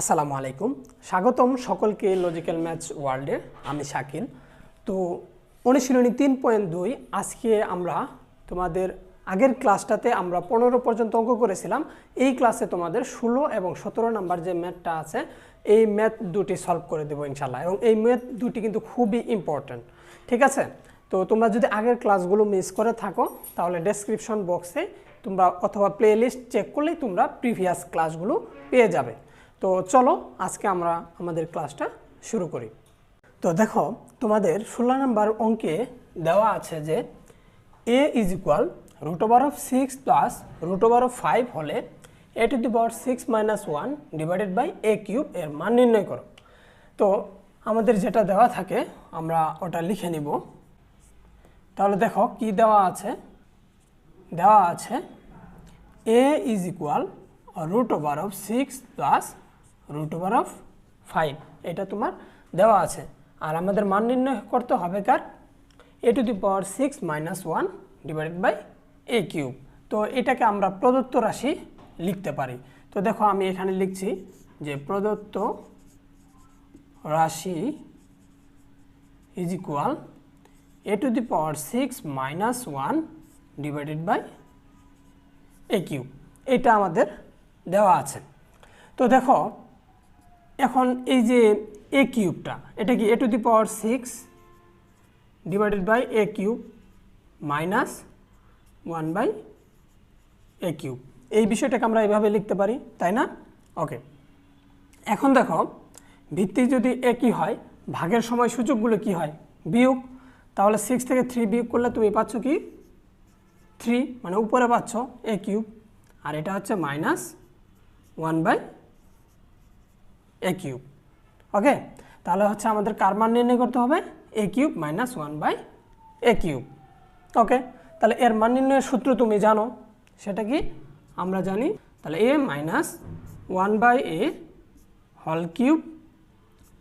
আসসালামু আলাইকুম। স্বাগতম সকলকে লজিক্যাল ম্যাথস ওয়ার্ল্ডে আমি শাকিল। তো অনুশীলনী তিন পয়েন্ট দুই, আজকে আমরা তোমাদের আগের ক্লাসটাতে আমরা পনেরো পর্যন্ত অঙ্ক করেছিলাম। এই ক্লাসে তোমাদের ষোলো এবং সতেরো নাম্বার যে ম্যাথটা আছে, এই ম্যাথ দুটি সলভ করে দেবো ইনশাল্লাহ এবং এই ম্যাথ দুটি কিন্তু খুবই ইম্পর্ট্যান্ট ঠিক আছে? তো তোমরা যদি আগের ক্লাসগুলো মিস করে থাকো, তাহলে ডেসক্রিপশন বক্সে তোমরা অথবা প্লেলিস্ট চেক করলেই তোমরা প্রিভিয়াস ক্লাসগুলো পেয়ে যাবে। তো চলো আজকে আমরা আমাদের ক্লাসটা শুরু করি। তো দেখো, তোমাদের ষোলো নম্বর অঙ্কে দেওয়া আছে যে A is equal root over of six plus root over of five হলে A to the power six minus one divided by A cube এর মান নির্ণয় করো। তো আমাদের যেটা দেওয়া থাকে, আমরা ওটা লিখে নিব। তাহলে দেখো কি দেওয়া আছে? দেওয়া আছে A is equal root over of six plus root over of five এটা তোমার দেওয়া আছে। আর আমাদের মান নির্ণয় করতে হবে কার? A to the power six minus one divided by A cube তো এটাকে আমরা প্রদত্ত রাশি লিখতে পারি। তো দেখো আমি এখানে লিখছি যে প্রদত্ত রাশি is equal A to the power six minus one divided by A cube এটা আমাদের দেওয়া আছে। তো দেখো এখন এই যে এ কিউবটা, এটা কি A to the power six divided by A cube minus one by A cube এই বিষয়টাকে আমরা এভাবে লিখতে পারি, তাই না? ওকে এখন দেখো, ভিত্তি যদি একই হয়, ভাগের সময় সূচকগুলো কি হয়? বিয়োগ। তাহলে সিক্স থেকে থ্রি বিয়োগ করলে তুমি পাচ্ছ কি? থ্রি মানে উপরে পাচ্ছ এ কিউব আর এটা হচ্ছে minus one by A cube okay তাহলে হচ্ছে আমাদের কার মান নির্ণয় করতে হবে? A cube minus one by A cube okay তাহলে এর মান নির্ণয়ের সূত্র তুমি জানো, সেটা কি? আমরা জানি, তাহলে a minus one by a whole cube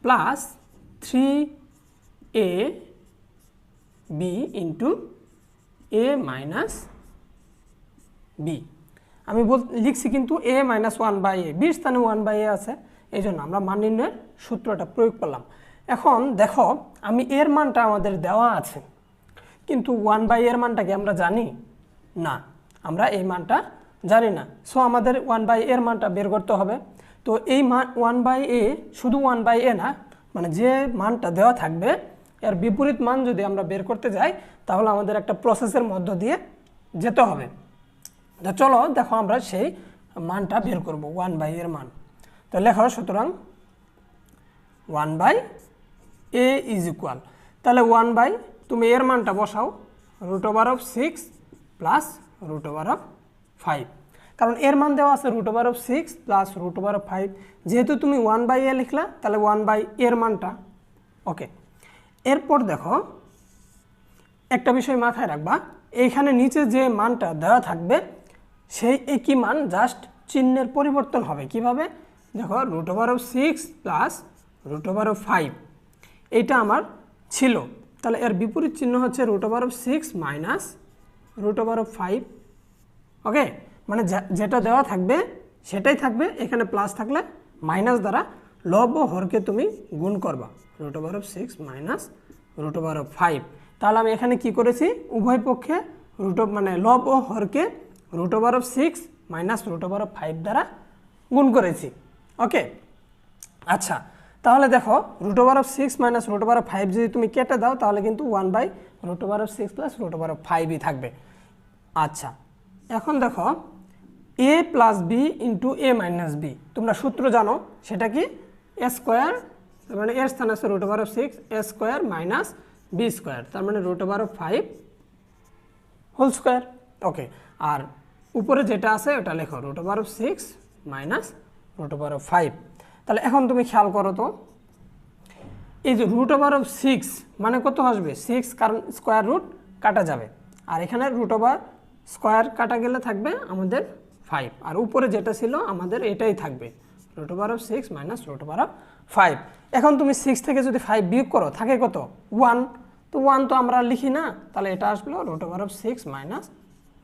plus three a b into a minus b আমি বল লিখছি কিন্তু a minus one by a বির স্থানে ওয়ান বাই এ আছে। এই জন্য আমরা মান নির্ণয়ের সূত্রটা প্রয়োগ করলাম। এখন দেখো, আমি এর মানটা আমাদের দেওয়া আছে, কিন্তু ওয়ান বাই এর মানটা কি আমরা জানি? না, আমরা এই মানটা জানি না। সো আমাদের ওয়ান বাই এর মানটা বের করতে হবে। তো এই মান ওয়ান বাই এ শুধু ওয়ান বাই এ না মানে যে মানটা দেওয়া থাকবে, এর বিপরীত মান যদি আমরা বের করতে যাই, তাহলে আমাদের একটা প্রসেসের মধ্য দিয়ে যেতে হবে। তো চলো, দেখো আমরা সেই মানটা বের করব ওয়ান বাই এর মান। তো লেখো সুতরাং one by a is equal তাহলে ওয়ান বাই তুমি এর মানটা বসাও root over of six plus root over of five কারণ এর মান দেওয়া আছে root over of six plus root over of five যেহেতু তুমি ওয়ান বাই এ লিখলা, তাহলে ওয়ান বাই এর মানটা। ওকে এরপর দেখো, একটা বিষয় মাথায় রাখবা, এইখানে নিচে যে মানটা দেওয়া থাকবে, সেই একই মান জাস্ট চিহ্নের পরিবর্তন হবে। কীভাবে? দেখো root over of six plus root over of five এইটা আমার ছিল। তাহলে এর বিপরীত চিহ্ন হচ্ছে root over of six minus root over of five okay মানে যেটা দেওয়া থাকবে, সেটাই থাকবে। এখানে প্লাস থাকলে মাইনাস দ্বারা লব ও হরকে তুমি গুণ করবা। Root over of six minus root over of five তাহলে আমি এখানে কি করেছি? উভয় পক্ষে রুট মানে লব ও হরকে root over of six minus root over of five দ্বারা গুণ করেছি। ওকে আচ্ছা তাহলে দেখো root over of six minus root over of five যদি তুমি কেটে দাও, তাহলে কিন্তু one by root over of six plus root over of ফাইভই থাকবে। আচ্ছা এখন দেখো a plus b into a minus b তোমরা সূত্র জানো, সেটা কি? এ স্কোয়ার তার মানে এর স্থানে আছে root over of six a square minus b square তার মানে root over of five whole square okay আর উপরে যেটা আছে, ওটা লেখো root over of six minus root over of five তাহলে এখন তুমি খেয়াল করো তো, এই যে রুট ওভার অফ সিক্স মানে কত আসবে? সিক্স কারণ স্কোয়ার রুট কাটা যাবে। আর এখানে রুট ওভার স্কোয়ার কাটা গেলে থাকবে আমাদের ফাইভ আর উপরে যেটা ছিল আমাদের এটাই থাকবে। Root over of six minus root over of five এখন তুমি সিক্স থেকে যদি ফাইভ বিয়োগ করো, থাকে কত? ওয়ান তো ওয়ান তো আমরা লিখি না, তাহলে এটা আসলো root over of six minus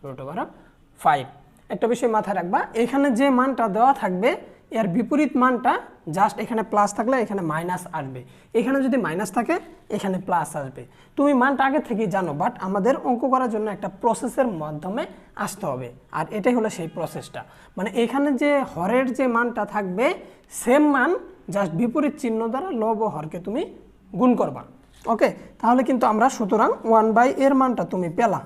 root over of five একটা বিষয় মাথায় রাখবা, এখানে যে মানটা দেওয়া থাকবে এর বিপরীত মানটা জাস্ট এখানে প্লাস থাকলে এখানে মাইনাস আসবে। এখানে যদি মাইনাস থাকে, এখানে প্লাস আসবে। তুমি মানটা আগে থেকেই জানো বাট আমাদের অঙ্ক করার জন্য একটা প্রসেসের মাধ্যমে আসতে হবে। আর এটাই হলো সেই প্রসেসটা মানে এখানে যে হরের যে মানটা থাকবে সেম মান জাস্ট বিপরীত চিহ্ন দ্বারা লব ও হরকে তুমি গুণ করবা। ওকে তাহলে কিন্তু আমরা সুতরাং ওয়ান বাই এর মানটা তুমি পেলা।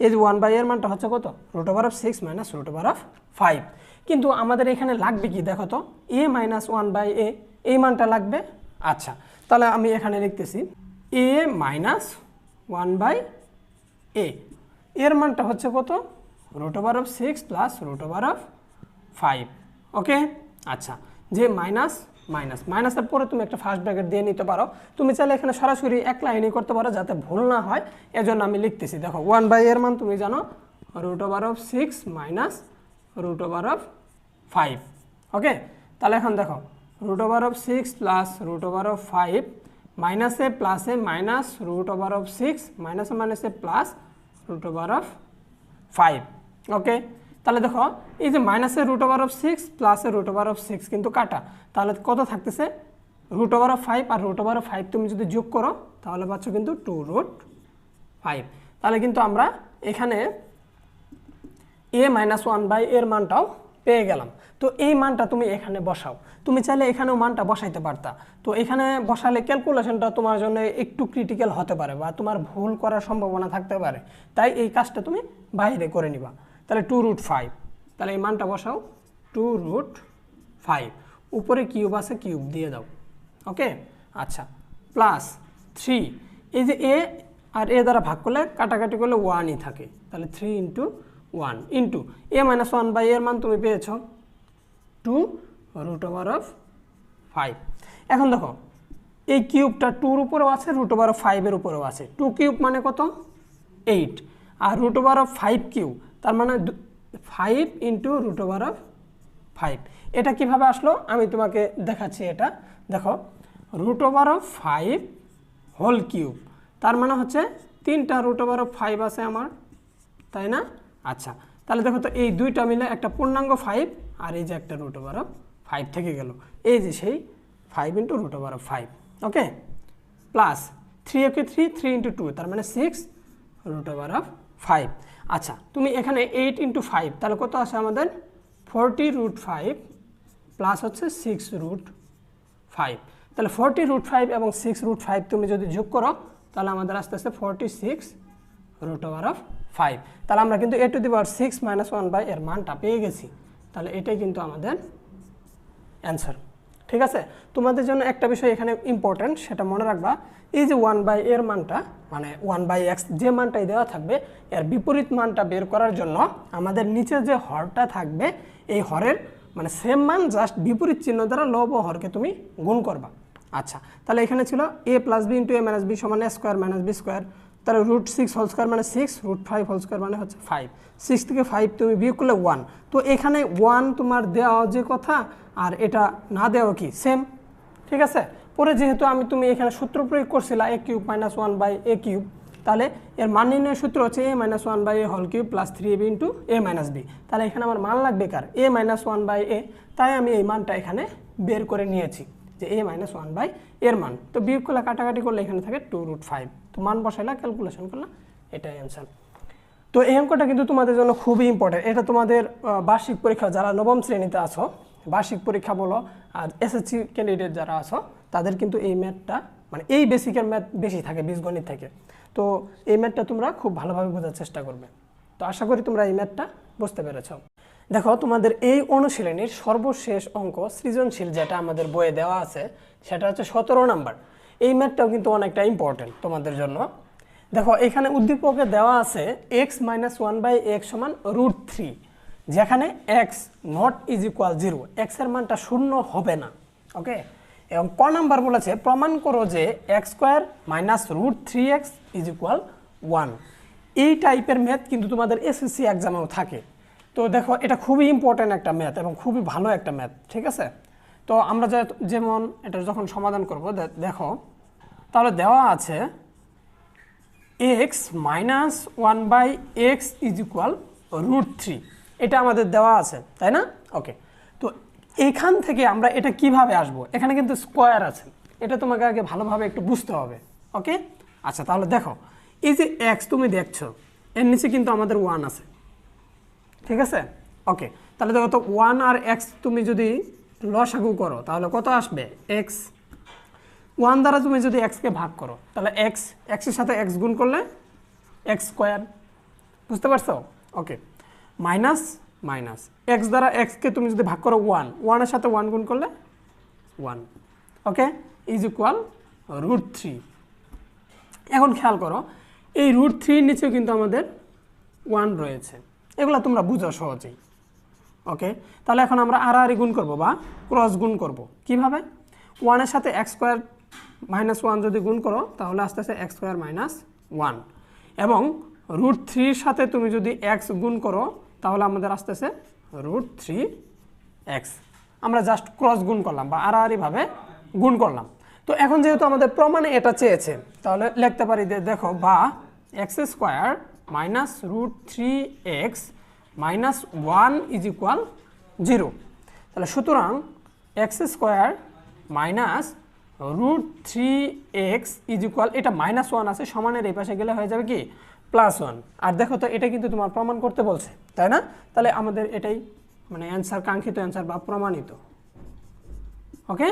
এই যে ওয়ান বাই এর মানটা হচ্ছে কত? Root over of six minus root over of five কিন্তু আমাদের এখানে লাগবে কি? দেখো তো a minus one by a এই মানটা লাগবে? আচ্ছা তাহলে আমি এখানে লিখতেছি a minus one by a এর মানটা হচ্ছে কত? Root over of six plus root over of five okay আচ্ছা যে মাইনাস মাইনাস মাইনাসের পরে তুমি একটা ফার্স্ট ব্র্যাকেট দিয়ে নিতে পারো। তুমি চাইলে এখানে সরাসরি এক লাইনই করতে পারো যাতে ভুল না হয়। এজন্য আমি লিখতেছি, দেখো ওয়ান বাই এর মান তুমি জানো root over of six minus root over of five okay তাহলে এখন দেখো root over of six plus root over of five মাইনাসে প্লাসে minus root over of six মাইনাসে মাইনাসে plus root over of five okay তাহলে দেখো, এই যে মাইনাসের রুট ওভার অফ সিক্স প্লাসের রুট ওভার অফ সিক্স কিন্তু কাটা। তাহলে কত থাকতেছে? রুট ওভার অফ ফাইভ আর রুট ওভার অফ ফাইভ তুমি যদি যোগ করো, তাহলে পাচ্ছ কিন্তু টু রুট ফাইভ তাহলে কিন্তু আমরা এখানে এ মাইনাস ওয়ান বাই এর মানটাও পেয়ে গেলাম। তো এই মানটা তুমি এখানে বসাও। তুমি চাইলে এখানেও মানটা বসাইতে পারতা। তো এখানে বসালে ক্যালকুলেশনটা তোমার জন্য একটু ক্রিটিক্যাল হতে পারে বা তোমার ভুল করার সম্ভাবনা থাকতে পারে। তাই এই কাজটা তুমি বাইরে করে নিবা। তাহলে টু রুট ফাইভ তাহলে এই মানটা বসাও। টু রুট ফাইভ উপরে কিউব আছে কিউব দিয়ে দাও। ওকে আচ্ছা। প্লাস থ্রি এই যে এ আর এ দ্বারা ভাগ করলে কাটাকাটি করলে ওয়ানই থাকে। তাহলে three into one into a minus one by এর মান তুমি পেয়েছ two root over of five এখন দেখো, এই কিউবটা টুর উপরেও আছে রুট ওভার অফ ফাইভের উপরেও আছে। টু কিউব মানে কত? Eight R root over of five cube তার মানে five into root over of five এটা কীভাবে আসলো? আমি তোমাকে দেখাচ্ছি এটা। দেখো root over of five whole cube তার মানে হচ্ছে তিনটা রুট ওভার অফ ফাইভ আছে আমার, তাই না? আচ্ছা তাহলে দেখো তো এই দুইটা মিলে একটা পূর্ণাঙ্গ ফাইভ আর এই যে একটা রুট ওভার অফ ফাইভ থেকে গেল। এই যে সেই five into root over of five okay plus three okay three three into two তার মানে six root over of five আচ্ছা তুমি এখানে এইট ইন্টু ফাইভ তাহলে কত আছে আমাদের? ফোরটি রুট ফাইভ প্লাস হচ্ছে সিক্স রুট ফাইভ তাহলে ফোরটি রুট ফাইভ এবং সিক্স রুট ফাইভ তুমি যদি যোগ করো, তাহলে আমাদের আস্তে আস্তে forty six root over of five তাহলে আমরা কিন্তু a to the power six minus one by এর মানটা পেয়ে গেছি। তাহলে এটাই কিন্তু আমাদের অ্যান্সার ঠিক আছে? তোমাদের জন্য একটা বিষয় এখানে ইম্পর্ট্যান্ট সেটা মনে রাখবা, এই যে ওয়ান বাই এর মানটা মানে ওয়ান বাই এক্স যে মানটাই দেওয়া থাকবে, এর বিপরীত মানটা বের করার জন্য আমাদের নিচে যে হরটা থাকবে, এই হরের মানে সেম মান জাস্ট বিপরীত চিহ্ন দ্বারা লব হরকে তুমি গুণ করবা। আচ্ছা তাহলে এখানে ছিল a plus b into a minus b সমান a square minus b square তাহলে রুট সিক্স হোল স্কোয়ার মানে six root five whole square মানে হচ্ছে ফাইভ সিক্স থেকে ফাইভ তুমি বিয়োগ করলে ওয়ান তো এখানে ওয়ান তোমার দেওয়া যে কথা, আর এটা না দেওয়া কি? সেম ঠিক আছে? পরে যেহেতু আমি তুমি এখানে সূত্র প্রয়োগ করছিলা a cube minus one by a cube তাহলে এর মান নির্ণয়ের সূত্র হচ্ছে a minus one by a whole cube plus three a b into a minus b তাহলে এখানে আমার মান লাগবে কার? A minus one by a তাই আমি এই মানটা এখানে বের করে নিয়েছি, যে এ মাইনাস ওয়ান বাই এর মান। তো বিয়োগ করলে কাটাকাটি করলে এখানে থাকে টু রুট ফাইভ তো মান বসাইলা ক্যালকুলেশন করলাম এটাই অ্যান্সার তো এই অঙ্কটা কিন্তু তোমাদের জন্য খুবই ইম্পর্টেন্ট এটা তোমাদের বার্ষিক পরীক্ষা যারা নবম শ্রেণীতে আছো, বার্ষিক পরীক্ষা বলো আর এসএসসি ক্যান্ডিডেট যারা আছো, তাদের কিন্তু এই ম্যাথটা মানে এই বেসিকের ম্যাথ বেশি থাকে, বীজগণিত থেকে। তো এই ম্যাথটা তোমরা খুব ভালোভাবে বোঝার চেষ্টা করবে। তো আশা করি তোমরা এই ম্যাথটা বুঝতে পেরেছ। দেখো, তোমাদের এই অনুশীলনীর সর্বশেষ অঙ্ক সৃজনশীল যেটা আমাদের বইয়ে দেওয়া আছে, সেটা হচ্ছে সতেরো নাম্বার। এই ম্যাথটাও কিন্তু অনেকটা ইম্পর্টেন্ট তোমাদের জন্য। দেখো, এখানে উদ্দীপকে দেওয়া আছে x minus one by x সমান রুট থ্রি যেখানে x not is equal zero এক্সের মানটা শূন্য হবে না ওকে এবং ক নাম্বার বলেছে, প্রমাণ করো যে x square minus root three x is equal one এই টাইপের ম্যাথ কিন্তু তোমাদের এসএসসি এক্সামেও থাকে। তো দেখো, এটা খুবই ইম্পর্ট্যান্ট একটা ম্যাথ এবং খুবই ভালো একটা ম্যাথ, ঠিক আছে? তো আমরা যেমন এটা যখন সমাধান করব দেখো তাহলে দেওয়া আছে x minus one by x is equal root three এটা আমাদের দেওয়া আছে, তাই না? ওকে তো এখান থেকে আমরা এটা কীভাবে আসব? এখানে কিন্তু স্কোয়ার আছে। এটা তোমাকে আগে ভালোভাবে একটু বুঝতে হবে। ওকে আচ্ছা তাহলে দেখো, এই যে এক্স তুমি দেখছ, এর নিচে কিন্তু আমাদের ওয়ান আছে। ঠিক আছে? ওকে তাহলে দেখো তো ওয়ান আর এক্স তুমি যদি লসাগু করো, তাহলে কত আসবে? এক্স ওয়ান দ্বারা তুমি যদি এক্সকে ভাগ করো, তাহলে এক্স এক্সের সাথে এক্স গুণ করলে এক্স স্কোয়ার বুঝতে পারছ? ওকে মাইনাস মাইনাস এক্স দ্বারা এক্সকে তুমি যদি ভাগ করো ওয়ান ওয়ানের সাথে ওয়ান গুণ করলে one okay is equal root three এখন খেয়াল করো, এই রুট থ্রির নিচেও কিন্তু আমাদের ওয়ান রয়েছে। এগুলো তোমরা বুঝো সহজেই। ওকে তাহলে এখন আমরা আর আর গুণ করব বা ক্রস গুণ করব। কীভাবে? ওয়ানের সাথে এক্স স্কোয়ার মাইনাস ওয়ান যদি গুণ করো, তাহলে আস্তে আস্তে এক্স স্কোয়ার মাইনাস ওয়ান এবং রুট থ্রির সাথে তুমি যদি এক্স গুণ করো, তাহলে আমাদের আসতেছে রুট থ্রি এক্স আমরা জাস্ট ক্রস গুণ করলাম বা আড়াআড়িভাবে গুণ করলাম। তো এখন যেহেতু আমাদের প্রমাণে এটা চেয়েছে, তাহলে লিখতে পারি যে দেখো বা x square minus root three x minus one is equal zero তাহলে সুতরাং x square minus root three x is equal, এটা মাইনাস ওয়ান আছে, সমানের এই পাশে গেলে হয়ে যাবে কি? Plus one. আর দেখো তো, এটা কিন্তু তোমার প্রমাণ করতে বলছে, তাই না? তাহলে আমাদের এটাই মানে অ্যান্সার, কাঙ্ক্ষিত অ্যান্সার বা প্রমাণিত। ওকে?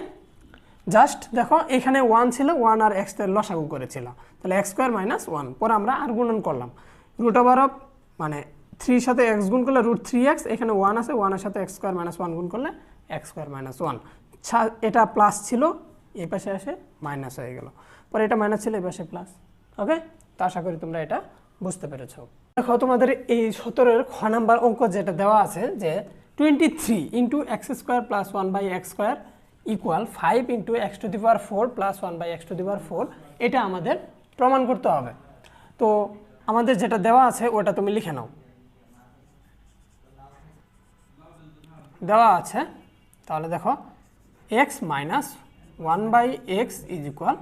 জাস্ট দেখো, এখানে ওয়ান ছিল, ওয়ান আর এক্সের লসাগু করেছিল। তাহলে এক্স স্কোয়ার মাইনাস ওয়ান, পরে আমরা আর গুণন করলাম। রুট ওভার অফ মানে থ্রির সাথে এক্স গুণ করলে রুট থ্রি এক্স, এখানে ওয়ান আছে, ওয়ানের সাথে এক্স স্কোয়ার মাইনাস ওয়ান গুণ করলে এক্স স্কোয়ার মাইনাস ওয়ান। এটা প্লাস ছিল এই পাশে এসে মাইনাস হয়ে গেল। পরে এটা মাইনাস ছিল, এই পাশে প্লাস ওকে তো আশা করি তোমরা এটা বুঝতে পেরেছ। দেখো, তোমাদের এই সতেরোর খ নাম্বার অঙ্ক যেটা দেওয়া আছে, যে twenty three into x square plus one by x square equal five into x to the power four plus one by x to the power four এটা আমাদের প্রমাণ করতে হবে। তো আমাদের যেটা দেওয়া আছে, ওটা তুমি লিখে নাও। দেওয়া আছে, তাহলে দেখো x minus one by x is equal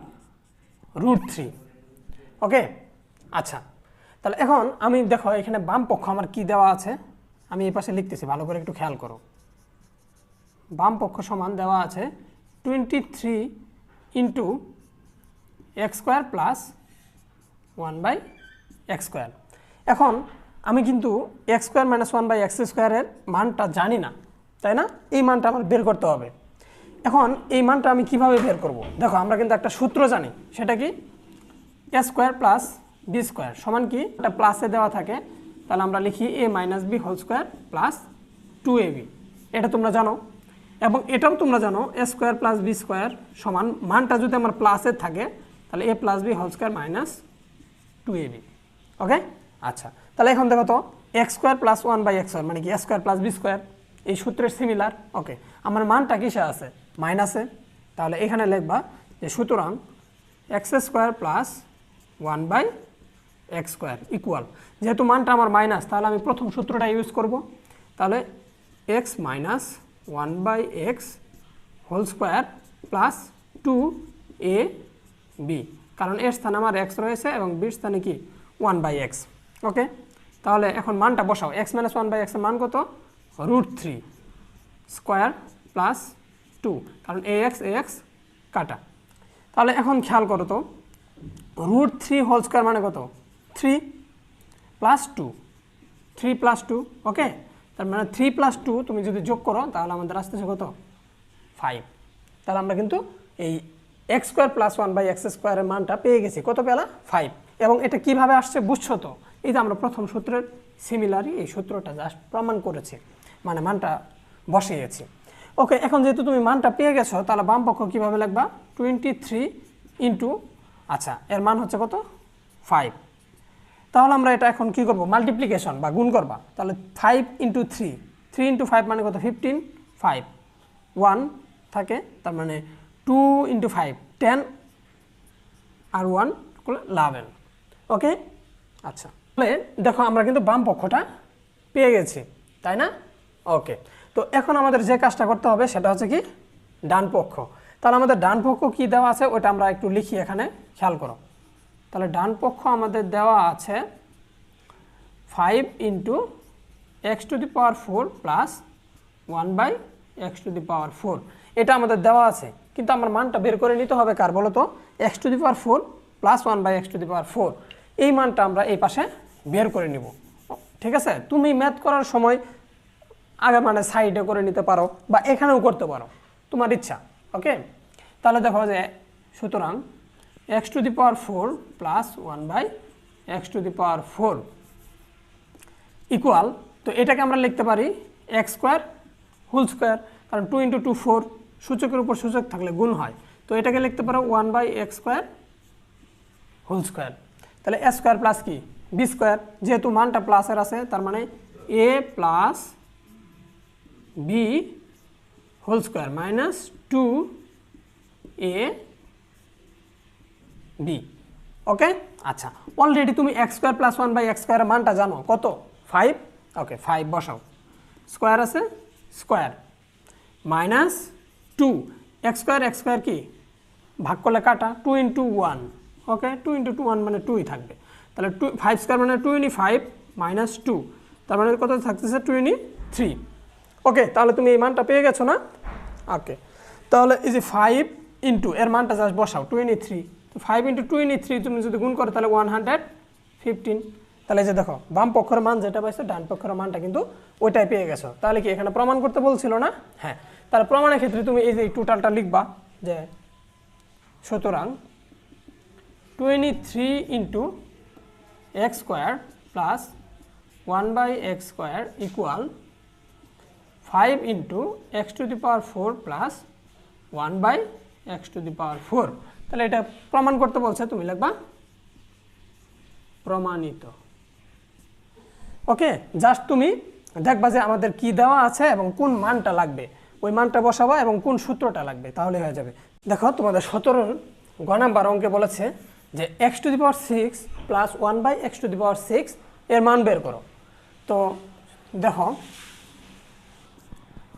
root three. Okay? আচ্ছা। তাহলে এখন আমি দেখো, এখানে বাম পক্ষ আমার কি দেওয়া আছে? আমি এই পাশে লিখতেছি, ভালো করে একটু খেয়াল করো। বাম পক্ষ সমান দেওয়া আছে twenty three into x square plus one by x square এখন আমি কিন্তু x square minus one by x স্কোয়ারের মানটা জানি না, তাই না? এই মানটা আমার বের করতে হবে। এখন এই মানটা আমি কীভাবে বের করব? দেখো, আমরা কিন্তু একটা সূত্র জানি। সেটা কি? A square plus b square সমান কি? একটা প্লাসে দেওয়া থাকে। তাহলে আমরা লিখি a minus b whole square plus two a b এটা তোমরা জানো। এবং এটাও তোমরা জানো a square plus b square সমান মানটা যদি আমার প্লাসের থাকে, তাহলে a plus b whole square minus two a b okay আচ্ছা। তাহলে এখন দেখো তো x square plus one by x square মানে কি? A square plus b square এই সূত্রের সিমিলার ওকে আমার মানটা কিসে আছে? মাইনাসে। তাহলে এখানে লিখবা যে সুতরাং x square plus one by x square equal যেহেতু মানটা আমার মাইনাস তাহলে আমি প্রথম সূত্রটা ইউজ করব। তাহলে x minus one by x whole square plus two a b কারণ এর স্থানে আমার এক্স রয়েছে এবং বির স্থানে কি? ওয়ান বাই এক্স ওকে তাহলে এখন মানটা বসাও। এক্স মাইনাস ওয়ান বাই এক্সের মান কত? Root three square plus two কারণ এ এক্স এ এক্স কাটা। তাহলে এখন খেয়াল করো তো রুট থ্রি হোল স্কোয়ার মানে কত? Three plus two three plus two okay তার মানে থ্রি প্লাস টু তুমি যদি যোগ করো, তাহলে আমাদের আসতেছে কত? ফাইভ তাহলে আমরা কিন্তু এই x square plus one by x স্কোয়ারের মানটা পেয়ে গেছি। কত পেলা? ফাইভ এবং এটা কীভাবে আসছে বুঝছ তো? এই যে আমরা প্রথম সূত্রের সিমিলারই এই সূত্রটা জাস্ট প্রমাণ করেছি। মানে মানটা বসিয়েছি। ওকে, এখন যেহেতু তুমি মানটা পেয়ে গেছো, তাহলে বাম পক্ষ কীভাবে লিখবা? টোয়েন্টি থ্রি ইন্টু আচ্ছা এর মান হচ্ছে কত? ফাইভ তাহলে আমরা এটা এখন কি করব? মাল্টিপ্লিকেশন বা গুণ করবা। তাহলে five into three three into five মানে কত? ফিফটিন ফাইভ ওয়ান থাকে, তার মানে টু ইন্টু ফাইভ টেন আর ওয়ান করলে লাভেন ওকে? আচ্ছা। তাহলে দেখো, আমরা কিন্তু বাম পক্ষটা পেয়ে গেছি, তাই না? ওকে তো এখন আমাদের যে কাজটা করতে হবে সেটা হচ্ছে কি ডান পক্ষ। তাহলে আমাদের ডান পক্ষ কী দেওয়া আছে ওটা আমরা একটু লিখি এখানে, খেয়াল করো। তাহলে ডান পক্ষ আমাদের দেওয়া আছে five into x to the power four plus one by x to the power four এটা আমাদের দেওয়া আছে, কিন্তু আমার মানটা বের করে নিতে হবে কার বলো তো x to the power four plus one by x to the power four এই মানটা আমরা এই পাশে বের করে নিব। ঠিক আছে? তুমি ম্যাথ করার সময় আগে মানে সাইডে করে নিতে পারো বা এখানেও করতে পারো। তোমার ইচ্ছা ওকে তাহলে দেখো যে সুতরাং x to the power four plus one by x to the power four equal তো এটাকে আমরা লিখতে পারি এক্স স্কোয়ার হোল স্কোয়ার কারণ টু ইন্টু টু ফোর সূচকের উপর সূচক থাকলে গুণ হয়। তো এটাকে লিখতে পারো one by x square whole square তাহলে এ স্কোয়ার প্লাস কি? বি স্কোয়ার যেহেতু মানটা প্লাসের আছে, তার মানে a plus b whole square minus two a b okay আচ্ছা অলরেডি তুমি x square plus one by x স্কোয়ারের মানটা জানো, কত? ফাইভ ওকে ফাইভ বসাও। স্কোয়ার আছে? Square minus two x square x square কি? ভাগ করলে কাটা two into one okay two into two one মানে টুই থাকবে। তাহলে টু ফাইভ স্কোয়ার মানে two into five minus two তার মানে কত থাকতেছে? টু ইনি থ্রি ওকে তাহলে তুমি এই মানটা পেয়ে গেছো না? ওকে তাহলে এই যে ফাইভ ইন্টু এর মানটা জাস্ট বসাও two into three five into two into three তুমি যদি গুণ করো, তাহলে ওয়ান হান্ড্রেড ফিফটিন তাহলে যে দেখো, বাম পক্ষের মান যেটা পাইছো, ডান পক্ষের মানটা কিন্তু ওইটাই পেয়ে গেছো। তাহলে কি এখানে প্রমাণ করতে বলছিল না? হ্যাঁ। তাহলে প্রমাণের ক্ষেত্রে তুমি এই যে টোটালটা লিখবা যে সুতরাং twenty three into x square plus one by x square equal five into x to the power four plus one by x to the power four তাহলে এটা প্রমাণ করতে বলছে, তুমি লিখবা? প্রমাণিত। ওকে জাস্ট তুমি দেখবা যে আমাদের কি দেওয়া আছে এবং কোন মানটা লাগবে। ওই মানটা বসাবা এবং কোন সূত্রটা লাগবে, তাহলে হয়ে যাবে। দেখো, তোমাদের সতেরোর গ নাম্বার অঙ্কে বলেছে যে x to the power six plus one by x to the power six এর মান বের করো। তো দেখো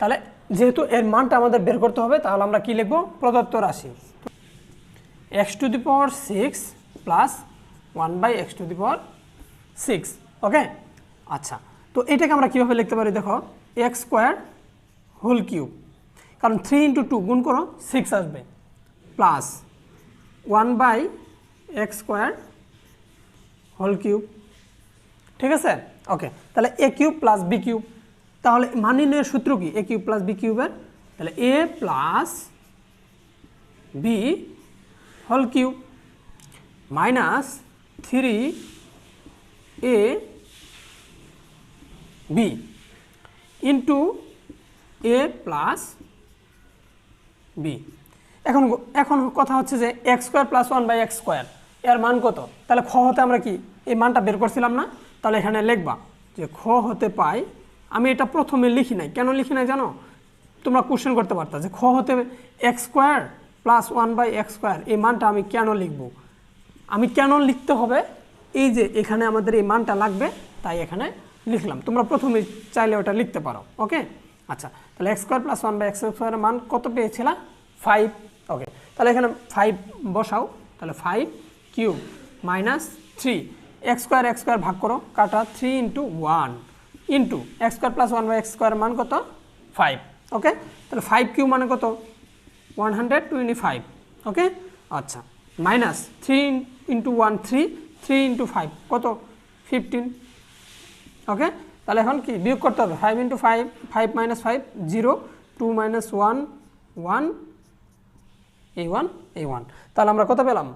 তাহলে যেহেতু এর মানটা আমাদের বের করতে হবে, তাহলে আমরা কি লিখব? প্রদত্ত রাশি। X to the power six plus one by x to the power six okay আচ্ছা তো এটাকে আমরা কীভাবে লিখতে পারি দেখো? এক্স স্কোয়ার হোল কিউব কারণ থ্রি ইন্টু টু গুণ করো সিক্স আসবে plus one by x square whole cube ঠিক আছে? ওকে তাহলে a cube plus b cube তাহলে মান নির্ণয়ের সূত্র কি? এ কিউব প্লাস বি কিউবের? তাহলে এ প্লাস বি হল cube minus three a b into a plus b এখন এখন কথা হচ্ছে যে x square plus one by x square এর মান কত? তাহলে খ হতে আমরা কি? এই মানটা বের করছিলাম না? তাহলে এখানে লিখবা যে খ হতে পাই আমি এটা প্রথমে লিখি নাই। কেন লিখি নাই জানো? তোমরা কোশ্চেন করতে পারতা যে খ হতে x square plus one by x square এই মানটা আমি কেন লিখব? আমি কেন লিখতে হবে? এই যে এখানে আমাদের এই মানটা লাগবে, তাই এখানে লিখলাম। তোমরা প্রথমে চাইলে ওটা লিখতে পারো ওকে আচ্ছা তাহলে x square plus one by x স্কোয়ারের মান কত পেয়েছিলা ফাইভ ওকে তাহলে এখানে ফাইভ বসাও, তাহলে five cube minus three x square x square ভাগ করো, কাটা three into one into x square plus one by x square মান কত? ফাইভ ওকে তাহলে ফাইভ কিউ মানে কত? One hundred twenty five okay আচ্ছা। Minus three into one three three into five কত? ফিফটিন ওকে তাহলে এখন কি? বিয়োগ করতে হবে। Five into five five minus five zero two minus one one এই ওয়ান এই ওয়ান তাহলে আমরা কত পেলাম?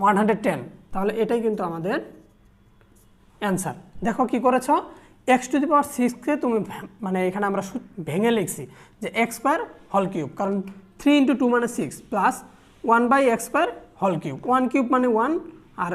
ওয়ান হান্ড্রেড টেন তাহলে এটাই কিন্তু আমাদের অ্যান্সার দেখো কি করেছ? এক্স টু দি পাওয়ার সিক্সকে তুমি মানে এখানে আমরা ভেঙে লিখছি যে এক্স স্কোয়ার হল কিউব কারণ থ্রি ইন্টু টু মানে six plus one by x square হল কিউব ওয়ান কিউব মানে ওয়ান আর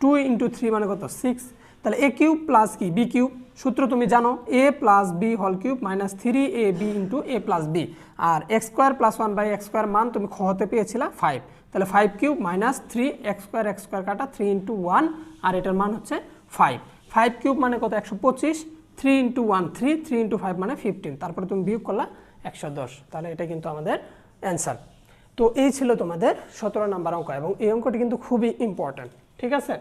টু ইন্টু থ্রি মানে কত? সিক্স তাহলে এ কিউব প্লাস কি? বি কিউব সূত্র তুমি জানো এ প্লাস বি হল cube minus three a b into a plus b R x square plus one by x square মান তুমি খতে পেয়েছিলা ফাইভ তাহলে five cube minus three x square x square কাটা থ্রি ইন্টু ওয়ান আর এটার মান হচ্ছে ফাইভ ফাইভ কিউব মানে কত? একশো পঁচিশ। Three into one three three into five মানে ফিফটিন তারপরে তুমি বিয়োগ করলা একশো দশ। তাহলে এটা কিন্তু আমাদের অ্যান্সার তো এই ছিল তোমাদের সতেরো নাম্বার অঙ্ক এবং এই অঙ্কটি কিন্তু খুবই ইম্পর্ট্যান্ট ঠিক আছে?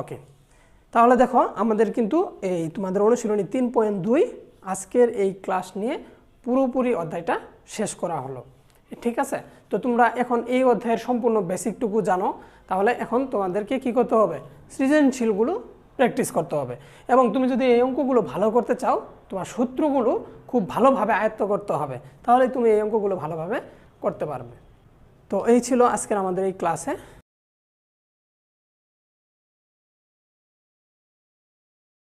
ওকে তাহলে দেখো, আমাদের কিন্তু এই তোমাদের অনুশীলনী তিন পয়েন্ট দুই আজকের এই ক্লাস নিয়ে পুরোপুরি অধ্যায়টা শেষ করা হলো। ঠিক আছে? তো তোমরা এখন এই অধ্যায়ের সম্পূর্ণ বেসিকটুকু জানো। তাহলে এখন তোমাদেরকে কি করতে হবে? সৃজনশীলগুলো প্র্যাকটিস করতে হবে। এবং তুমি যদি এই অঙ্কগুলো ভালো করতে চাও, তোমার সূত্রগুলো খুব ভালোভাবে আয়ত্ত করতে হবে তাহলে তুমি এই অঙ্কগুলো ভালোভাবে করতে পারবে। তো এই ছিল আজকের আমাদের এই ক্লাসে।